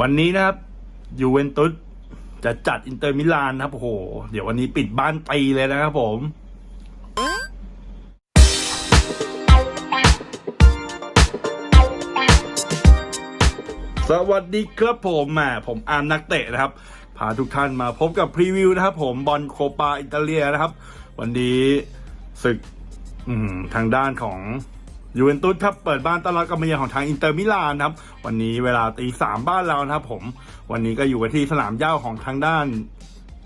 วันนี้นะครับยูเวนตุสจะจัดอินเตอร์มิลานนะครับโอ้โห เดี๋ยววันนี้ปิดบ้านตีเลยนะครับผมสวัสดีครับผมแหมผมอาร์มนักเตะนะครับ พาทุกท่านมาพบกับพรีวิวนะครับผมบอลโคปาอิตาเลียนะครับ วันนี้ศึกทางด้านของ ยูเวนตุสครับเปิดบ้านต้อนรับการมาเยือนของทางอินเตอร์มิลานครับ วันนี้เวลาตีสามบ้านเรานะครับผม วันนี้ก็อยู่กันที่สนามเหย้าของทางด้าน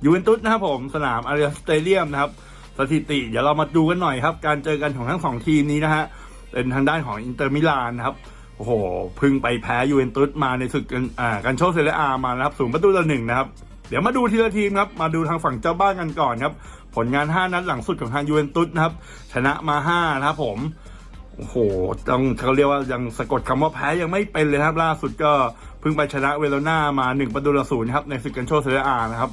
ยูเวนตุสนะครับผมสนามอารีสเตเดียมนะครับ สถิติเดี๋ยวเรามาดูกันหน่อยครับ การเจอกันของทั้งสองทีมนี้นะฮะเป็นทางด้านของอินเตอร์มิลานนะครับโอ้โหพึ่งไปแพ้ยูเวนตุสมาในศึกกันอ่ากันโชคเซเรียอามานะครับศูนย์ประตูต่อหนึ่งนะครับเดี๋ยวมาดูทีละทีมครับ มาดูทางฝั่งเจ้าบ้านกันก่อนครับ ผลงาน 5 นัดหลังสุดของทางยูเวนตุสนะครับ ชนะมา 5 นะครับผม โอ้โหต้องเขาเรียกว่ายังสะกดคำว่าแพ้ยังไม่เป็นเลยครับ ล่าสุดก็เพิ่งไปชนะเวโรนามา1ประตูต่อศูนย์ครับ ในศึกกันโชคเซเรียอานะครับ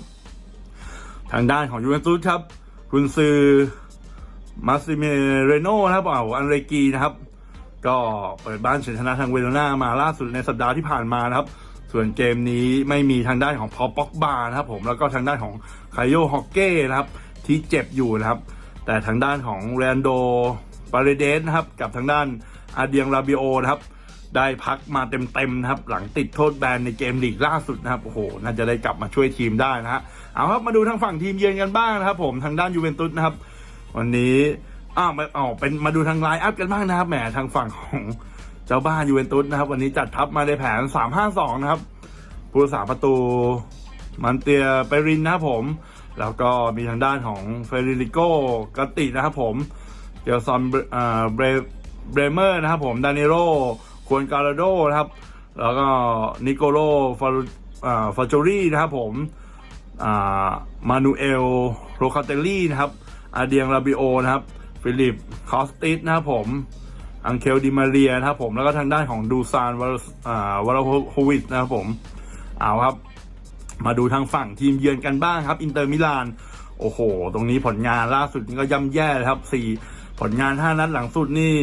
ทางด้านของยูเวนตุสครับคุณซือมาซิเมเรโนนะครับเอาอันเรกีนะครับ ก็เปิดบ้านชนะทางเวโรนามาล่าสุดในสัปดาห์ที่ผ่านมานะครับ ส่วนเกมนี้ไม่มีทางด้านของพอป็อกบานะครับ ผมแล้วก็ทางด้านของไคโยฮอกเก้นะครับ ที่เจ็บอยู่นะครับ แต่ทางด้านของแรนโด ปาเรเดสนะครับกับทางด้านอาเดียงราบิโอนะครับได้พักมาเต็มๆนะครับ หลังติดโทษแบนในเกมลีกล่าสุดนะครับโอ้โหน่าจะได้กลับมาช่วยทีมได้นะฮะเอาครับมาดูทางฝั่งทีมเยือนกันบ้างนะครับ ผมทางด้านยูเวนตุสนะครับ วันนี้อ้าวมาอ๋อเป็นมาดูทางไลน์อัพกันบ้างนะครับแหมทางฝั่งของเจ้าบ้านยูเวนตุสนะครับ วันนี้จัดทัพมาในแผน 3-5-2 นะครับผู้รักษาประตูมันเตียเปรินนะครับผม แล้วก็มีทางด้านของเฟรริโกกตินะครับผม เจลซอนอ่าเบรเบรเมอร์นะครับผมดานิโรควนการาโดนะครับ แล้วก็นิโกโลฟารุอ่าฟาโจรี่นะครับผมอ่ามานูเอลโรคาเตลลี่นะครับอาเดียงราบิโอนะครับ ฟิลิปคอสติสนะครับผม อังเคลดิมาเรียนะครับผมแล้วก็ทางด้านของดูซานวาร์อ่าวาราโฮวิชนะครับผมเอาครับ มาดูทางฝั่งทีมเยือนกันบ้างครับ อินเตอร์มิลาน โอ้โห ตรงนี้ผลงานล่าสุดนี่ก็ย่ำแย่เลยครับสี่ ผลงาน5นัดหลังสุดนี่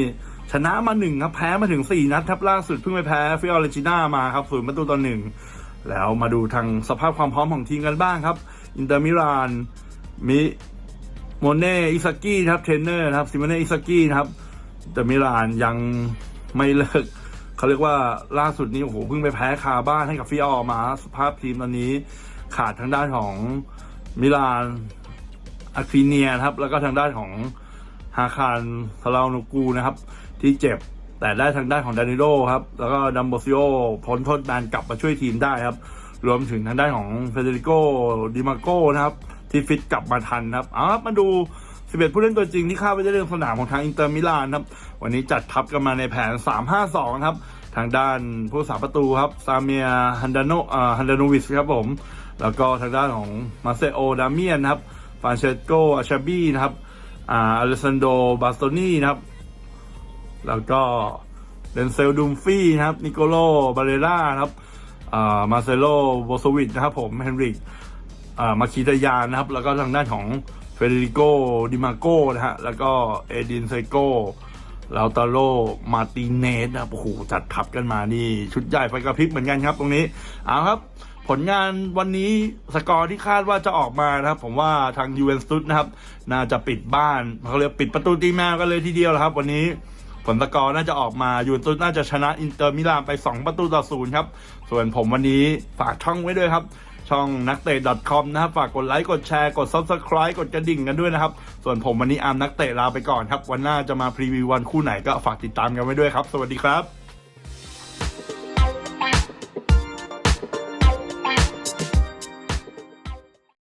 ชนะมาหนึ่งครับแพ้มาถึง4นัดครับล่าสุดเพิ่งไปแพ้ฟิออเรนติน่ามาครับศูนย์ประตูต่อหนึ่งแล้วมาดูทางสภาพความพร้อมของทีมกันบ้างครับ อินเตอร์มิลานมิโมเน่อิซากิครับเทรนเนอร์นะครับซิมเน่อิซากินะครับอินเตอร์มิลานยังไม่เลิกเขาเรียกว่าล่าสุดนี้โอ้โหเพิ่งไปแพ้คาบ้านให้กับฟิออมาสภาพทีมตอนนี้ขาดทางด้านของมิลานอาครีเนียครับ แล้วก็ทางด้านของ ฮาคารซาลานูกูนะครับ ที่เจ็บแต่ได้ทางด้านของดานิโลครับ แล้วก็ดัมโบซิโอพ้นโทษแบนกลับมาช่วยทีมได้ครับ รวมถึงทางด้านของเฟเดริโกดิมาโก้นะครับ ที่ฟิตกลับมาทันครับเอาครับมาดู 11 ผู้เล่นตัวจริงที่เข้าไปได้เรื่องสนามของทางอินเตอร์มิลานครับ วันนี้จัดทัพกันมาในแผน 3-5-2 ครับ ทางด้านผู้สาประตูครับซาเมียฮันดาโนอ่าฮันดาโนวิสครับผม แล้วก็ทางด้านของมาเซโอดาเมียนครับฟานเชสโกอาชาบี้นะครับ อาเลซันโด บาสโตนีนะครับ แล้วก็เดนเซลดูมฟี่นะครับ นิโกโล บาเรล่านะครับมาเซโลโบโซวิชนะครับผม เฮนริกอ่ามาคิตายานนะครับ แล้วก็ทางด้านของเฟเดริโก ดิมาโกนะฮะ แล้วก็เอดินเซโกลาวตาโรมาติเนสนะครับโอ้โหจัดทัพกันมานี่ ชุดใหญ่ไฟกระพริบเหมือนกันครับตรงนี้ เอาครับ ผลงานวันนี้สกอร์ที่คาดว่าจะออกมานะครับ ผมว่าทางยูเวนตุสนะครับน่าจะปิดบ้านเขาเรียกปิดประตูตีแมวกันเลยทีเดียวล้วครับ วันนี้ผลสกอร์น่าจะออกมายูเวนตุสน่าจะชนะอินเตอร์มิลานไป 2 ประตูต่อศูนย์ครับ ส่วนผมวันนี้ฝากช่องไว้ด้วยครับ ช่องนักเตะ .com นะครับ ฝากกดไลค์ กดแชร์ กด subscribe กดกระดิ่งกันด้วยนะครับ ส่วนผมวันนี้อาร์มนักเตะลาไปก่อนครับ วันหน้าจะมาพรีวิววันคู่ไหนก็ฝากติดตามกันไว้ด้วยครับ สวัสดีครับ